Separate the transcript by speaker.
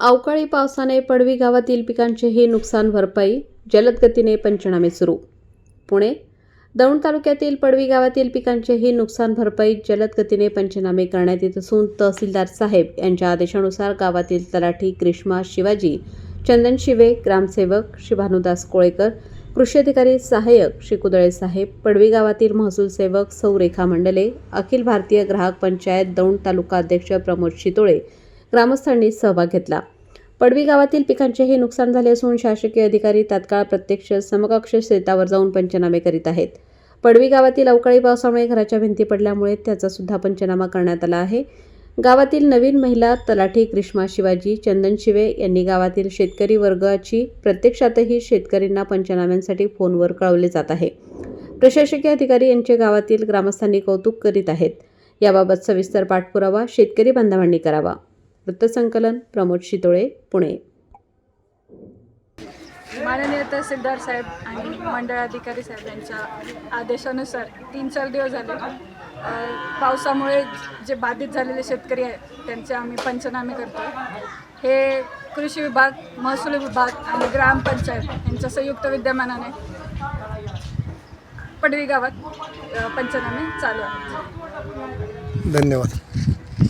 Speaker 1: अवकाळी पावसाने पडवी गावातील पिकांचेही नुकसान भरपाई जलद गतीने पंचनामे सुरू. पुणे दौंड तालुक्यातील पडवी गावातील पिकांचेही नुकसान भरपाई जलद गतीने पंचनामे करण्यात येत असून तहसीलदार साहेब यांच्या आदेशानुसार गावातील तलाठी ग्रीष्मा शिवाजी चंदन शिवे ग्रामसेवक शिभानुदास कोळेकर कृषी अधिकारी सहाय्यक श्री कुदळे साहेब पडवी गावातील महसूल सेवक सौ रेखा मंडले अखिल भारतीय ग्राहक पंचायत दौंड तालुका अध्यक्ष प्रमोद शितोळे ग्रामस्थांनी सहभाग घेतला. पडवी गावातील पिकांचेही नुकसान झाले असून शासकीय अधिकारी तात्काळ प्रत्यक्ष समकक्ष शेतावर जाऊन पंचनामे करीत आहेत. पडवी गावातील अवकाळी पावसामुळे घराच्या भिंती पडल्यामुळे त्याचा सुद्धा पंचनामा करण्यात आला आहे. गावातील नवीन महिला तलाठी क्रिष्मा शिवाजी चंदन शिवे यांनी गावातील शेतकरी वर्गाची प्रत्यक्षातही शेतकऱ्यांना पंचनाम्यांसाठी फोनवर कळवले जात आहे. प्रशासकीय अधिकारी यांचे गावातील ग्रामस्थांनी कौतुक करीत आहेत. याबाबत सविस्तर पाठपुरावा शेतकरी बांधवांनी करावा. वृत्तसंकलन प्रमोद शितोळे पुणे.
Speaker 2: माननीय तहसीलदार साहेब आणि मंडळ अधिकारी साहेब यांच्या आदेशानुसार तीन चार दिवस झाले. पावसामुळे जे बाधित झालेले शेतकरी आहेत त्यांचे आम्ही पंचनामे करतो हे कृषी विभाग महसूल विभाग आणि ग्रामपंचायत यांच्या संयुक्त विद्यमानाने पडवी गावात पंचनामे चालू आहेत.
Speaker 3: धन्यवाद.